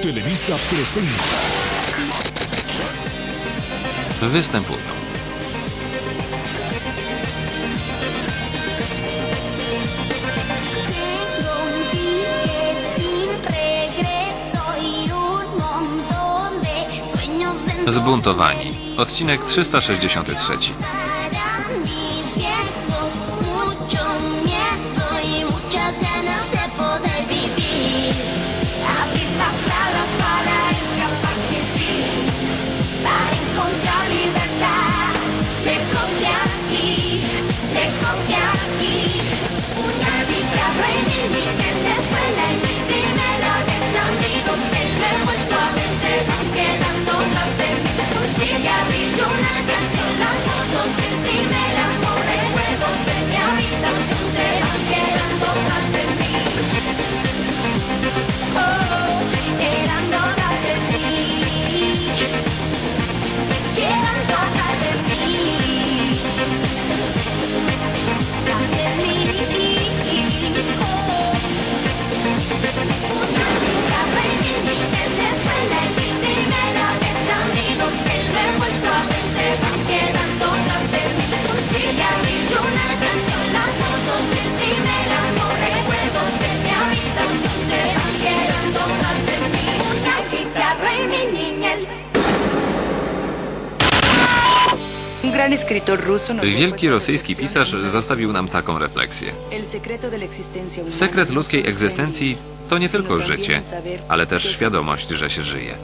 Televisa presenta Występują Zbuntowani. Odcinek 363. Una guitarra en mi desde escuela Wielki dejó rosyjski pisarz zostawił nam taką refleksję. Sekret no ludzkiej egzystencji en to nie tylko życie, ale też świadomość, że się żyje.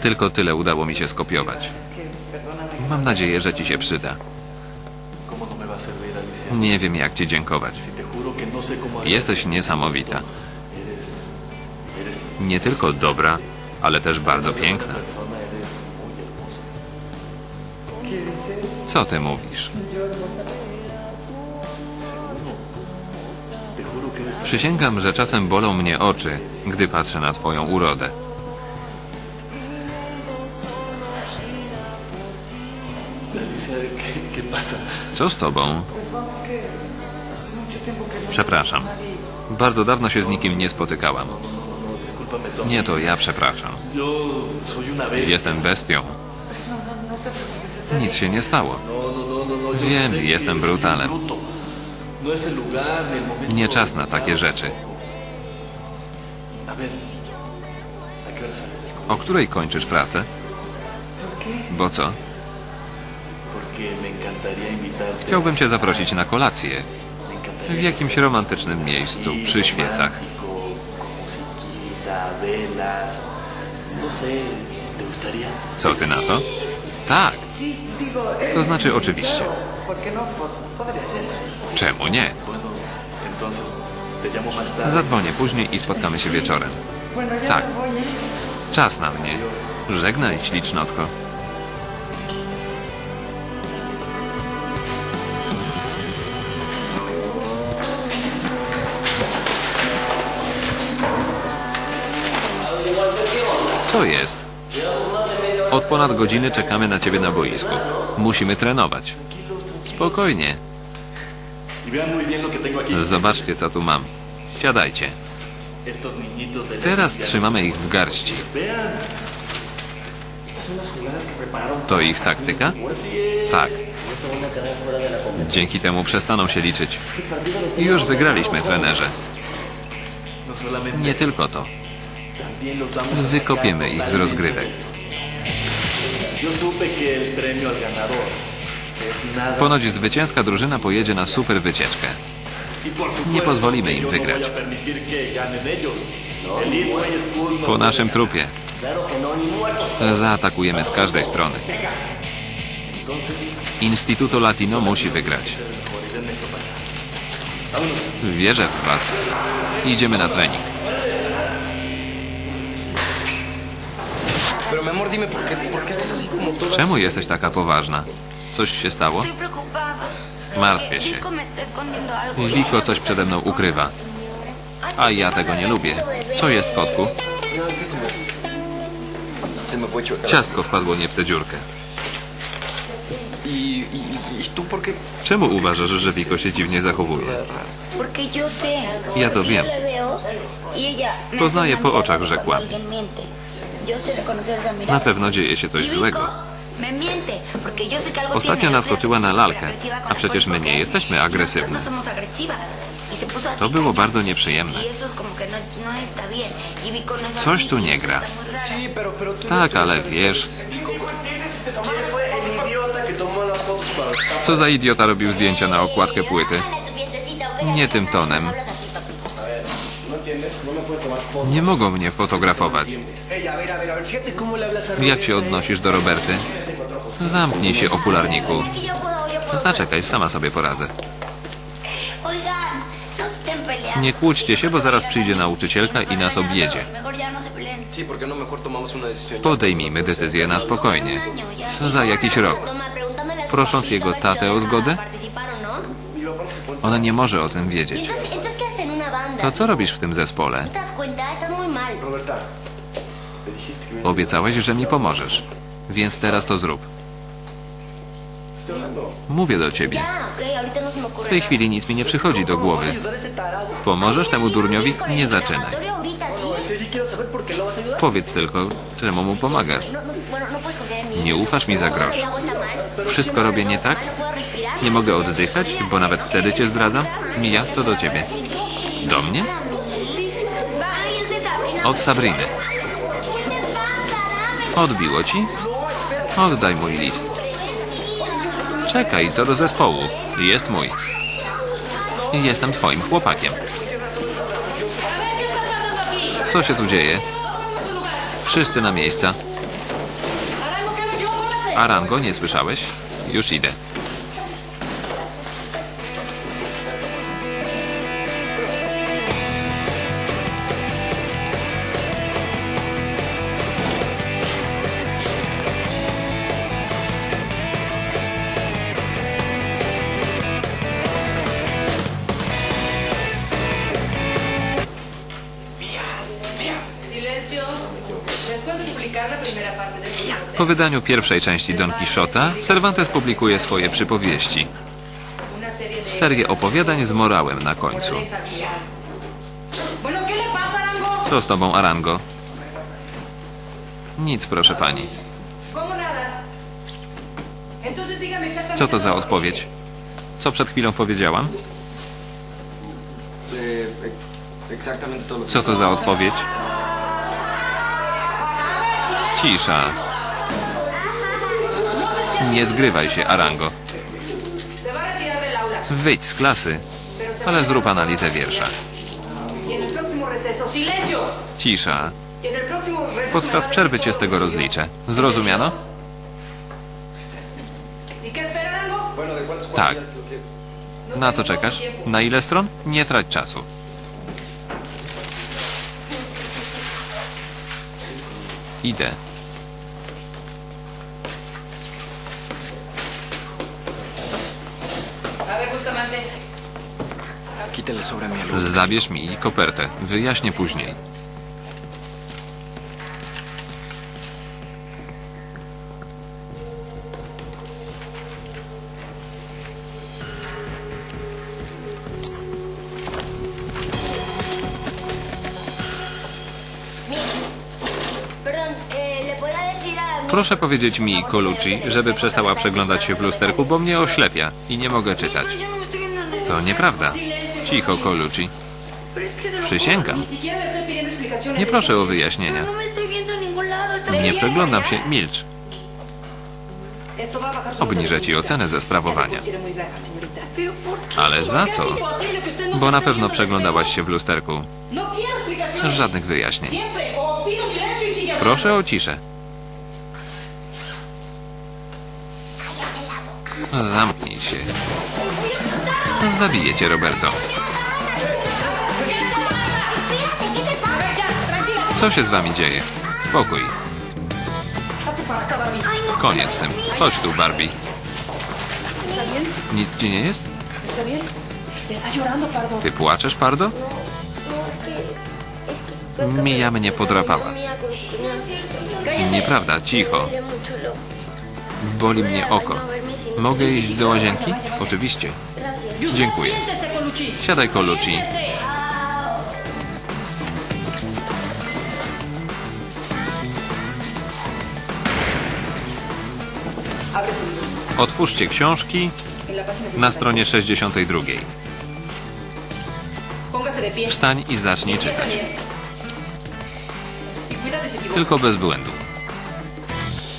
Tylko tyle udało mi się skopiować. Mam nadzieję, że ci się przyda. ¿Cómo no? Nie wiem, jak ci dziękować. No Jesteś niesamowita. Nie tylko dobra, ale też bardzo piękna. Co ty mówisz? Przysięgam, że czasem bolą mnie oczy, gdy patrzę na twoją urodę. Co z tobą? Przepraszam. Bardzo dawno się z nikim nie spotykałam. Nie, to ja przepraszam. Jestem bestią. Nic się nie stało. Wiem, jestem brutalem. Nie czas na takie rzeczy. O której kończysz pracę? Bo co? Chciałbym cię zaprosić na kolację w jakimś romantycznym miejscu przy świecach. Co ty na to? Tak, to znaczy oczywiście. Czemu nie? Zadzwonię później i spotkamy się wieczorem. Tak. Czas na mnie. Żegnaj, ślicznotko. Co jest? Od ponad godziny czekamy na ciebie na boisku. Musimy trenować. Spokojnie. Zobaczcie, co tu mam. Siadajcie. Teraz trzymamy ich w garści. To ich taktyka? Tak. Dzięki temu przestaną się liczyć. Już wygraliśmy, trenerze. Nie tylko to. Wykopiemy ich z rozgrywek. Ponoć zwycięska drużyna pojedzie na super wycieczkę. Y nie pozwolimy im wygrać. No no Po naszym trupie. Zaatakujemy z każdej strony. Instytuto Latino musi wygrać. Wierzę w Was. Idziemy na trening. Czemu jesteś taka poważna? Coś się stało? Martwię się. Wiko coś przede mną ukrywa. A ja tego nie lubię. Co jest, kotku? No, ¿qué se me, se me fue chueca. Ciastko wpadło nie w tę dziurkę. ¿Y, y, y? Czemu uważasz, że Wiko się dziwnie zachowuje? Ja to wiem. Poznaję po oczach, że kłamie. Na pewno dzieje się coś złego. Ostatnio naskoczyła na lalkę, a przecież my nie jesteśmy agresywne. To było bardzo nieprzyjemne. Coś tu nie gra. Tak, ale wiesz, co za idiota robił zdjęcia na okładkę płyty. Nie tym tonem. Nie mogą mnie fotografować. Jak się odnosisz do Roberty? Zamknij się, okularniku. Zaczekaj, sama sobie poradzę. Nie kłóćcie się, bo zaraz przyjdzie nauczycielka i nas objedzie. Podejmijmy decyzję na spokojnie. Za jakiś rok. Prosząc jego tatę o zgodę? Ona nie może o tym wiedzieć. To co robisz w tym zespole? Roberta, Obiecałeś, że mi pomożesz. Więc teraz to zrób. Mówię do ciebie. W tej chwili nic mi nie przychodzi do głowy. Pomożesz temu durniowi? Nie zaczynaj. Powiedz tylko, czemu mu pomagasz. Nie ufasz mi za grosz. Wszystko robię nie tak? Nie mogę oddychać, bo nawet wtedy cię zdradzam? Mija, to do ciebie. Do mnie? Od Sabriny. Odbiło ci? Oddaj mój list. Czekaj, to do zespołu. Jest mój. Jestem twoim chłopakiem. Co się tu dzieje? Wszyscy na miejsca. Arango, nie słyszałeś? Już idę. Po wydaniu pierwszej części Don Quixota, Cervantes publikuje swoje przypowieści. Serię opowiadań z morałem na końcu. Co z tobą, Arango? Nic, proszę pani. Co to za odpowiedź? Co przed chwilą powiedziałam? Co to za odpowiedź? Cisza. Nie zgrywaj się, Arango. Wyjdź z klasy, ale zrób analizę wiersza. Cisza. Podczas przerwy cię z tego rozliczę. Zrozumiano? ¿Y qué espera, Arango? Bueno, ¿de cuántos Tak. Na co czekasz? Na ile stron? Nie trać czasu. Idę. A ver, Bustamante. Quítale sobre mi alumno. Zabierz mi kopertę. Wyjaśnię później. Proszę powiedzieć mi, Colucci, żeby przestała przeglądać się w lusterku, bo mnie oślepia i nie mogę czytać. To nieprawda. Cicho, Colucci. Przysięgam. Nie proszę o wyjaśnienia. Nie przeglądam się, milcz. Obniżę ci ocenę ze sprawowania. Ale za ¿Por qué co? Bo na pewno przeglądałaś się w lusterku. Żadnych wyjaśnień. Proszę o ciszę. Zamknij się. Zabiję cię, Roberto. Co się z wami dzieje? Spokój. Koniec z tym. Chodź tu, Barbie. Nic ci nie jest? Ty płaczesz, Pardo? Mija mnie podrapała. Nieprawda, cicho. Boli mnie oko. Mogę iść do łazienki? Oczywiście. Dziękuję. Siadaj, Colucci. Otwórzcie książki na stronie 62. Wstań i zacznij czytać. Tylko bez błędu.